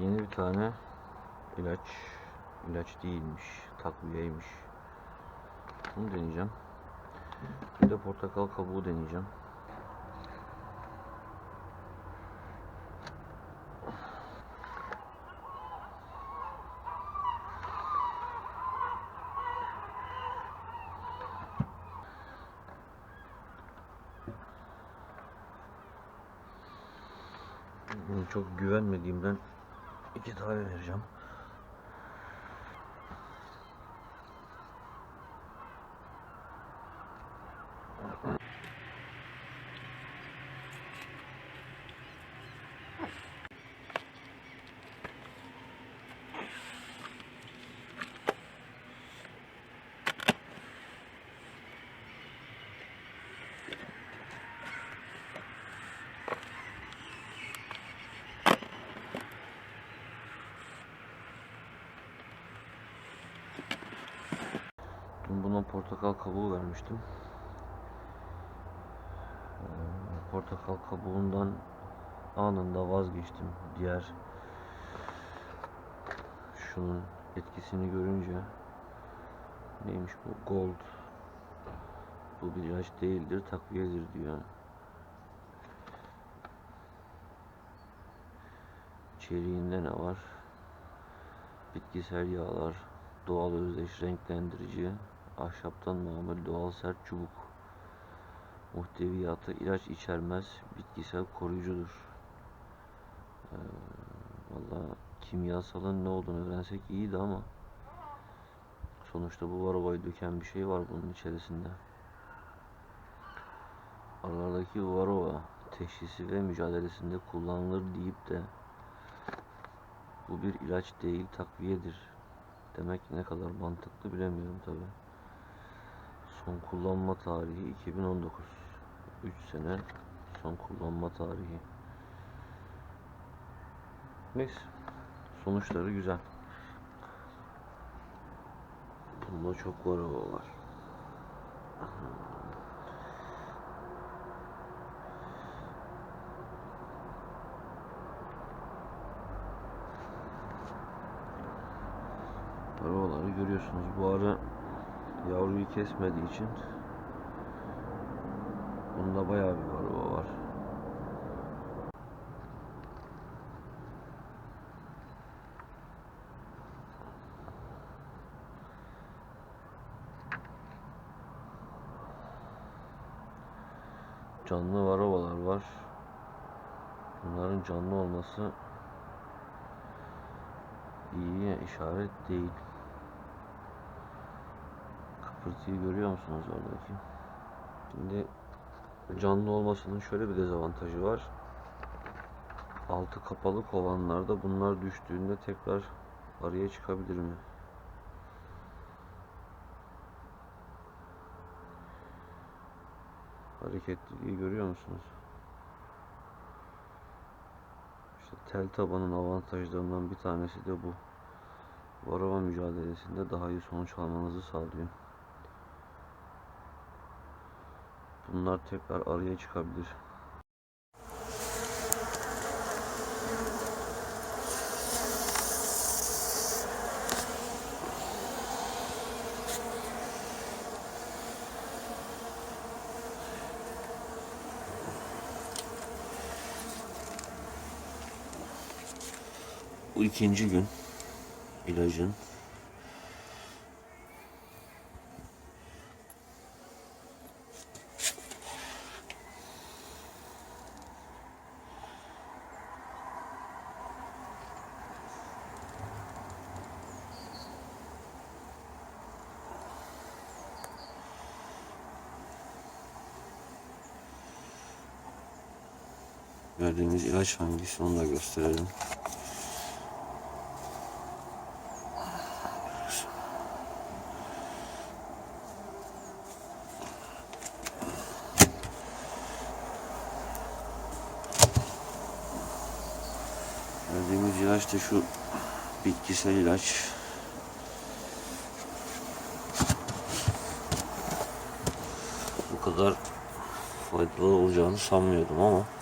Yeni bir tane ilaç. ilaç değilmiş. Takviyeymiş. Bunu deneyeceğim. Bir de portakal kabuğu deneyeceğim. Çok güvenmediğimden iki tane vereceğim. Dün buna portakal kabuğu vermiştim. Ee, Portakal kabuğundan anında vazgeçtim. Diğer şunun etkisini görünce neymiş bu gold bu bir ilaç değildir takviyedir diyor. İçeriğinde ne var? Bitkisel yağlar, doğal özdeş renklendirici, ahşaptan mamul doğal sert çubuk. Muhteviyatı ilaç içermez, bitkisel koruyucudur. Ee, Valla kimyasalın ne olduğunu öğrensek iyiydi ama sonuçta bu varobayı döken bir şey var bunun içerisinde. Aralardaki varova teşhisi ve mücadelesinde kullanılır deyip de bu bir ilaç değil takviyedir demek ne kadar mantıklı bilemiyorum tabi. Son kullanma tarihi 2019. 3 sene son kullanma tarihi. Neyse. Sonuçları güzel. Bunda çok var var. Paraları görüyorsunuz. Bu ara yavruyu kesmediği için bunda bayağı bir varroa var. Canlı varovalar var. Bunların canlı olması iyiye işaret değil. Kıpırtıyı görüyor musunuz oradaki? Şimdi canlı olmasının şöyle bir dezavantajı var. Altı kapalı kovanlarda bunlar düştüğünde tekrar araya çıkabilir mi? Hareketliliği görüyor musunuz? İşte tel tabanın avantajlarından bir tanesi de bu. Varroa mücadelesinde daha iyi sonuç almanızı sağlıyor. Bunlar tekrar araya çıkabilir. Bu ikinci gün ilacın verdiğimiz ilaç hangisi onu da gösterelim. Verdiğimiz ilaç da şu bitkisel ilaç. Bu kadar faydalı olacağını sanmıyordum ama